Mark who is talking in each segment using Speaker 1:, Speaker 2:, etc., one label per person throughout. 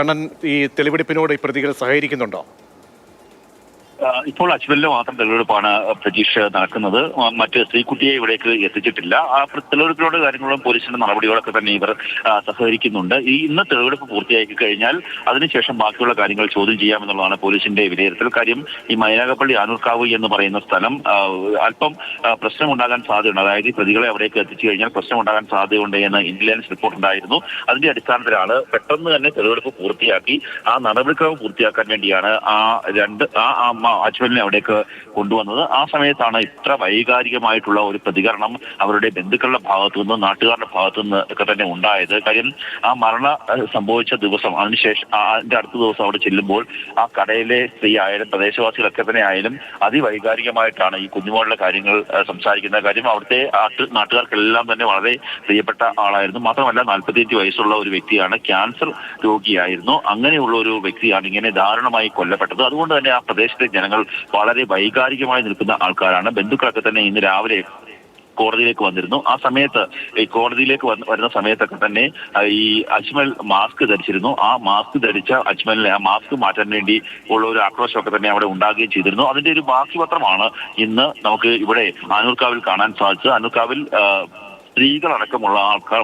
Speaker 1: കണ്ണൻ ഈ തെളിവെടുപ്പിനോട് ഈ പ്രതികൾ സഹകരിക്കുന്നുണ്ടോ?
Speaker 2: ഇപ്പോൾ അജ്മലിന് മാത്രം തെളിവെടുപ്പാണ് പ്രതീക്ഷ നടക്കുന്നത്. മറ്റ് ശ്രീകുട്ടിയെ ഇവിടേക്ക് എത്തിച്ചിട്ടില്ല. ആ തെളിവെടുപ്പിനോട് കാര്യങ്ങളും പോലീസിന്റെ നടപടികളൊക്കെ തന്നെ ഇവർ സഹകരിക്കുന്നുണ്ട്. ഈ ഇന്ന് തെളിവെടുപ്പ് പൂർത്തിയാക്കി കഴിഞ്ഞാൽ അതിനുശേഷം ബാക്കിയുള്ള കാര്യങ്ങൾ ചോദ്യം ചെയ്യാമെന്നുള്ളതാണ് പോലീസിന്റെ വിലയിരുത്തൽ. കാര്യം ഈ മൈനാഗപ്പള്ളി ആനൂർക്കാവ് എന്ന് പറയുന്ന സ്ഥലം അല്പം പ്രശ്നമുണ്ടാകാൻ സാധ്യതയുണ്ട്. അതായത് ഈ പ്രതികളെ അവിടേക്ക് എത്തിച്ചു കഴിഞ്ഞാൽ പ്രശ്നമുണ്ടാകാൻ സാധ്യതയുണ്ട് എന്ന് ഇന്റലിജൻസ് റിപ്പോർട്ട് ഉണ്ടായിരുന്നു. അതിന്റെ അടിസ്ഥാനത്തിലാണ് പെട്ടെന്ന് തന്നെ തെളിവെടുപ്പ് പൂർത്തിയാക്കി ആ നടപടിക്രമം പൂർത്തിയാക്കാൻ വേണ്ടിയാണ് ആ രണ്ട് ആ അജ്മലിനെ അവിടേക്ക് കൊണ്ടുവന്നത്. ആ സമയത്താണ് ഇത്ര വൈകാരികമായിട്ടുള്ള ഒരു പ്രതികരണം അവരുടെ ബന്ധുക്കളുടെ ഭാഗത്തു നിന്ന് നാട്ടുകാരുടെ ഭാഗത്തു നിന്ന് ഒക്കെ തന്നെ ഉണ്ടായത്. കാര്യം ആ മരണ സംഭവിച്ച ദിവസം അതിനുശേഷം അതിന്റെ അടുത്ത ദിവസം അവിടെ ചെല്ലുമ്പോൾ ആ കടയിലെ സ്ത്രീ ആയാലും പ്രദേശവാസികളൊക്കെ തന്നെ ആയാലും അതിവൈകാരികമായിട്ടാണ് ഈ കുഞ്ഞുമോളുടെ കാര്യങ്ങൾ സംസാരിക്കുന്ന കാര്യം അവിടുത്തെ നാട്ടുകാർക്കെല്ലാം തന്നെ വളരെ പ്രിയപ്പെട്ട ആളായിരുന്നു. മാത്രമല്ല നാൽപ്പത്തിയഞ്ച് വയസ്സുള്ള ഒരു വ്യക്തിയാണ് ക്യാൻസർ രോഗിയായിരുന്നു. അങ്ങനെയുള്ള ഒരു വ്യക്തിയാണ് ഇങ്ങനെ ദാരുണമായി കൊല്ലപ്പെട്ടത്. അതുകൊണ്ട് തന്നെ ആ പ്രദേശത്തെ ജനങ്ങൾ വളരെ വൈകാരികമായി നിൽക്കുന്ന ആൾക്കാരാണ്. ബന്ധുക്കളൊക്കെ തന്നെ ഇന്ന് രാവിലെ കോടതിയിലേക്ക് വന്നിരുന്നു. ആ സമയത്ത് ഈ കോടതിയിലേക്ക് വരുന്ന സമയത്തൊക്കെ തന്നെ ഈ അജ്മൽ മാസ്ക് ധരിച്ചിരുന്നു. ആ മാസ്ക് ധരിച്ച അജ്മലിനെ ആ മാസ്ക് മാറ്റാൻ വേണ്ടി ഉള്ള ഒരു ആക്രോശമൊക്കെ തന്നെ അവിടെ ഉണ്ടാകുകയും ചെയ്തിരുന്നു. അതിന്റെ ഒരു ബാക്കി പത്രമാണ് ഇന്ന് നമുക്ക് ഇവിടെ ആനൂർക്കാവിൽ കാണാൻ സാധിച്ചത്. ആനൂർക്കാവിൽ സ്ത്രീകളടക്കമുള്ള ആൾക്കാർ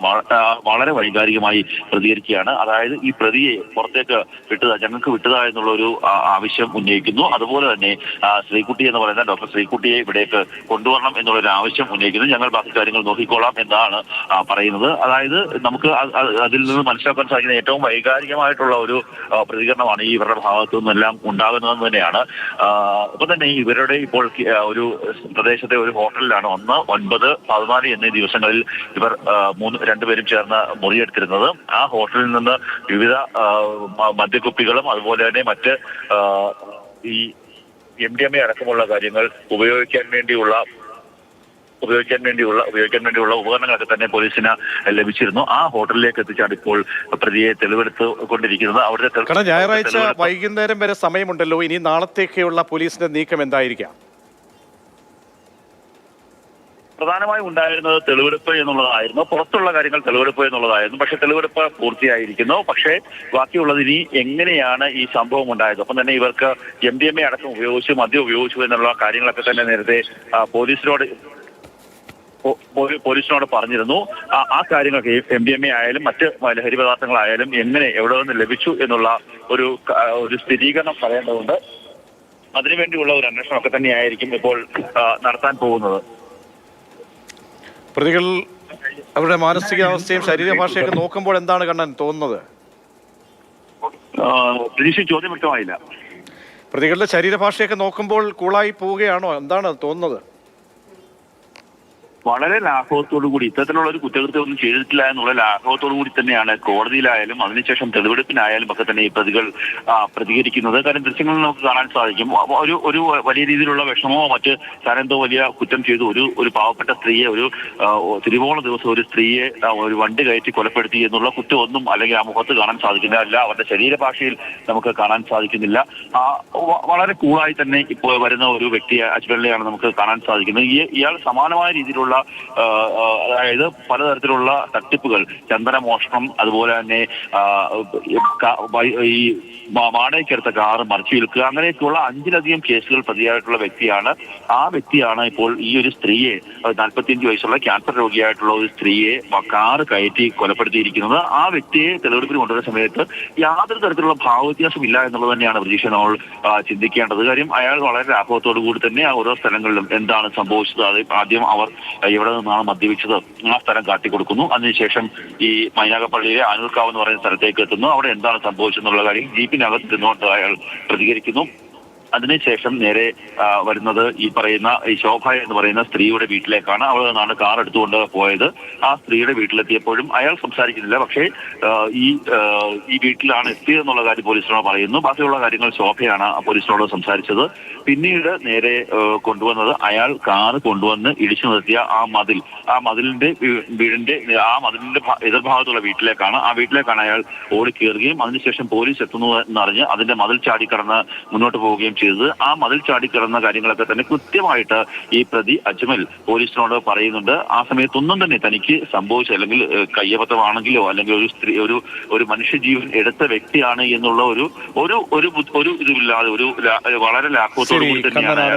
Speaker 2: വളരെ വൈകാരികമായി പ്രതികരിക്കുകയാണ്. അതായത് ഈ പ്രതിയെ പുറത്തേക്ക് വിട്ടതാ ഞങ്ങൾക്ക് വിട്ടതാ എന്നുള്ള ഒരു ആവശ്യം ഉന്നയിക്കുന്നു. അതുപോലെ തന്നെ ശ്രീകുട്ടി എന്ന് പറയുന്ന ഡോക്ടർ ശ്രീകുട്ടിയെ ഇവിടേക്ക് കൊണ്ടുവരണം എന്നുള്ള ഒരു ആവശ്യം ഉന്നയിക്കുന്നു. ഞങ്ങൾ ബാക്കി കാര്യങ്ങൾ നോക്കിക്കോളാം എന്നാണ് പറയുന്നത്. അതായത് നമുക്ക് അതിൽ നിന്ന് മനസ്സിലാക്കാൻ സാധിക്കുന്ന ഏറ്റവും വൈകാരികമായിട്ടുള്ള ഒരു പ്രതികരണമാണ് ഈ ഇവരുടെ ഭാഗത്തു നിന്നെല്ലാം ഉണ്ടാകുന്നതെന്ന് തന്നെയാണ്. ഇപ്പൊ തന്നെ ഇവരുടെ ഇപ്പോൾ ഒരു പ്രദേശത്തെ ഒരു ഹോട്ടലിലാണ് ഒന്ന് ഒൻപത് പതിനാല് എന്നീ ദിവസങ്ങളിൽ ഇവർ ആ, മൂന്ന് രണ്ടുപേരും ചേർന്ന് മുറിയെടുത്തിരുന്നത്. ആ ഹോട്ടലിൽ നിന്ന് വിവിധ മദ്യക്കുപ്പികളും അതുപോലെ തന്നെ മറ്റ് ഈ എം ഡി എം എ അടക്കമുള്ള കാര്യങ്ങൾ ഉപയോഗിക്കാൻ വേണ്ടിയുള്ള ഉപയോഗിക്കാൻ വേണ്ടിയുള്ള ഉപയോഗിക്കാൻ വേണ്ടിയുള്ള ഉപകരണങ്ങളൊക്കെ തന്നെ പോലീസിന് ലഭിച്ചിരുന്നു. ആ ഹോട്ടലിലേക്ക് എത്തിച്ചാണ് ഇപ്പോൾ പ്രതിയെ തെളിവെടുത്ത് കൊണ്ടിരിക്കുന്നത്. അവിടുത്തെ
Speaker 1: ഞായറാഴ്ച വൈകുന്നേരം വരെ സമയമുണ്ടല്ലോ. ഇനി നാളത്തേക്കുള്ള പോലീസിന്റെ നീക്കം എന്തായിരിക്കാം?
Speaker 2: പ്രധാനമായും ഉണ്ടായിരുന്നത് തെളിവെടുപ്പ് എന്നുള്ളതായിരുന്നു. പുറത്തുള്ള കാര്യങ്ങൾ തെളിവെടുപ്പ് എന്നുള്ളതായിരുന്നു. പക്ഷേ തെളിവെടുപ്പ് പൂർത്തിയായിരിക്കുന്നു. പക്ഷേ ബാക്കിയുള്ളത് ഇനി എങ്ങനെയാണ് ഈ സംഭവം ഉണ്ടായത്? ഒപ്പം തന്നെ ഇവർക്ക് എം ഡി എം എ അടക്കം ഉപയോഗിച്ചു മദ്യം ഉപയോഗിച്ചു എന്നുള്ള കാര്യങ്ങളൊക്കെ തന്നെ നേരത്തെ പോലീസിനോട് പോലീസിനോട് പറഞ്ഞിരുന്നു. ആ- കാര്യങ്ങളൊക്കെ എം ഡി എം എ ആയാലും മറ്റ് ലഹരി പദാർത്ഥങ്ങളായാലും എങ്ങനെ എവിടെ നിന്ന് ലഭിച്ചു എന്നുള്ള ഒരു ഒരു സ്ഥിരീകരണം പറയേണ്ടതുണ്ട്. അതിനുവേണ്ടിയുള്ള ഒരു അന്വേഷണമൊക്കെ തന്നെയായിരിക്കും ഇപ്പോൾ നടത്താൻ പോകുന്നത്.
Speaker 1: പ്രതികൾ അവരുടെ മാനസികാവസ്ഥയും ശരീരഭാഷയൊക്കെ നോക്കുമ്പോൾ എന്താണ് കണ്ണൻ തോന്നുന്നത്?
Speaker 2: ചോദ്യം വ്യക്തമായില്ല.
Speaker 1: പ്രതികളുടെ ശരീരഭാഷയൊക്കെ നോക്കുമ്പോൾ കൂളായി പോവുകയാണോ? എന്താണ് തോന്നുന്നത്?
Speaker 2: വളരെ ലാഘവത്തോടു കൂടി ഇത്തരത്തിലുള്ള ഒരു കുറ്റകൃത്യം ഒന്നും ചെയ്തിട്ടില്ല എന്നുള്ള ലാഘവത്തോടു കൂടി തന്നെയാണ് കോടതിയിലായാലും അതിനുശേഷം തെളിവെടുപ്പിനായാലും ഒക്കെ തന്നെ ഈ പ്രതികൾ പ്രതികരിക്കുന്നത്. കാരണം ദൃശ്യങ്ങളിൽ നമുക്ക് കാണാൻ സാധിക്കും. ഒരു ഒരു വലിയ രീതിയിലുള്ള വിഷമമോ മറ്റ് താനെന്തോ വലിയ കുറ്റം ചെയ്തു ഒരു ഒരു പാവപ്പെട്ട സ്ത്രീയെ ഒരു തിരുവോണ ദിവസം ഒരു സ്ത്രീയെ ഒരു വണ്ടി കയറ്റി കൊലപ്പെടുത്തി എന്നുള്ള കുറ്റം ഒന്നും അല്ലെങ്കിൽ ആ മുഖത്ത് കാണാൻ സാധിക്കുന്നില്ല. അവരുടെ ശരീരഭാഷയിൽ നമുക്ക് കാണാൻ സാധിക്കുന്നില്ല. വളരെ കൂളായി തന്നെ ഇപ്പോൾ വരുന്ന ഒരു വ്യക്തിയെ അജ്മലിനെയാണ് നമുക്ക് കാണാൻ സാധിക്കുന്നത്. ഇയാൾ സമാനമായ രീതിയിലുള്ള ആ, അതായത് പലതരത്തിലുള്ള തട്ടിപ്പുകൾ. ചന്ദന മോഷണം അതുപോലെ തന്നെ ഈ വാടകയ്ക്കെടുത്ത കാറ് മറിച്ചു വിൽക്കുക അങ്ങനെയൊക്കെയുള്ള അഞ്ചിലധികം കേസുകൾ പ്രതിയായിട്ടുള്ള വ്യക്തിയാണ്. ആ വ്യക്തിയാണ് ഇപ്പോൾ ഈ ഒരു സ്ത്രീയെ നാൽപ്പത്തിയഞ്ച് വയസ്സുള്ള ക്യാൻസർ രോഗിയായിട്ടുള്ള ഒരു സ്ത്രീയെ കാറ് കയറ്റി കൊലപ്പെടുത്തിയിരിക്കുന്നത്. ആ വ്യക്തിയെ തെളിവെടുപ്പിന് കൊണ്ടുവരുന്ന സമയത്ത് യാതൊരു തരത്തിലുള്ള ഭാവവ്യത്യാസം ഇല്ല എന്നുള്ളത് തന്നെയാണ് പ്രതീക്ഷ നമ്മൾ ചിന്തിക്കേണ്ടത്. കാര്യം അയാൾ വളരെ ലാഭവത്തോടു കൂടി തന്നെ ഓരോ സ്ഥലങ്ങളിലും എന്താണ് സംഭവിച്ചത്. അത് ആദ്യം അവർ എവിടെ നിന്നാണ് മദ്യപിച്ചത് ആ സ്ഥലം കാട്ടിക്കൊടുക്കുന്നു. അതിനുശേഷം ഈ മൈനാഗപ്പള്ളിയിലെ ആനൂർക്കാവ് എന്ന് പറയുന്ന സ്ഥലത്തേക്ക് എത്തുന്നു. അവിടെ എന്താണ് സംഭവിച്ചെന്നുള്ള കാര്യം ജീപ്പിനകത്ത് നിന്നുകൊണ്ട് അയാൾ പ്രതികരിക്കുന്നു. അതിനുശേഷം നേരെ വരുന്നത് ഈ പറയുന്ന ഈ ശോഭ എന്ന് പറയുന്ന സ്ത്രീയുടെ വീട്ടിലേക്കാണ് അവൾ നിന്നാണ് കാർ എടുത്തുകൊണ്ട് പോയത്. ആ സ്ത്രീയുടെ വീട്ടിലെത്തിയപ്പോഴും അയാൾ സംസാരിക്കുന്നില്ല. പക്ഷേ ഈ ഈ വീട്ടിലാണ് എത്തിയതെന്നുള്ള കാര്യം പോലീസിനോട് പറയുന്നു. ബാക്കിയുള്ള കാര്യങ്ങൾ ശോഭയാണ് പോലീസിനോട് സംസാരിച്ചത്. പിന്നീട് നേരെ കൊണ്ടുവന്നത് അയാൾ കാർ കൊണ്ടുവന്ന് ഇടിച്ചു നിർത്തിയ ആ മതിൽ. ആ മതിലിന്റെ വീടിന്റെ ആ മതിലിന്റെ എതിർഭാഗത്തുള്ള വീട്ടിലേക്കാണ്. ആ വീട്ടിലേക്കാണ് അയാൾ ഓടി കയറുകയും അതിനുശേഷം പോലീസ് എത്തുന്നു എന്നറിഞ്ഞ് അതിന്റെ മതിൽ ചാടിക്കടന്ന് മുന്നോട്ട് പോവുകയും ചെയ്തത് ആ മതിൽ ചാടിക്കിടന്ന കാര്യങ്ങളൊക്കെ തന്നെ കൃത്യമായിട്ട് ഈ പ്രതി അജ്മൽ പോലീസിനോട് പറയുന്നുണ്ട്. ആ സമയത്തൊന്നും തന്നെ തനിക്ക് സംഭവിച്ച അല്ലെങ്കിൽ കയ്യബദ്ധമാണെങ്കിലോ അല്ലെങ്കിൽ ഒരു സ്ത്രീ ഒരു ഒരു മനുഷ്യജീവൻ എടുത്ത വ്യക്തിയാണ് എന്നുള്ള ഒരു ഒരു ഒരു ഒരു ഇതുമില്ലാതെ ഒരു വളരെ ലാഘവത്തോടു കൂടി തന്നെയാണ്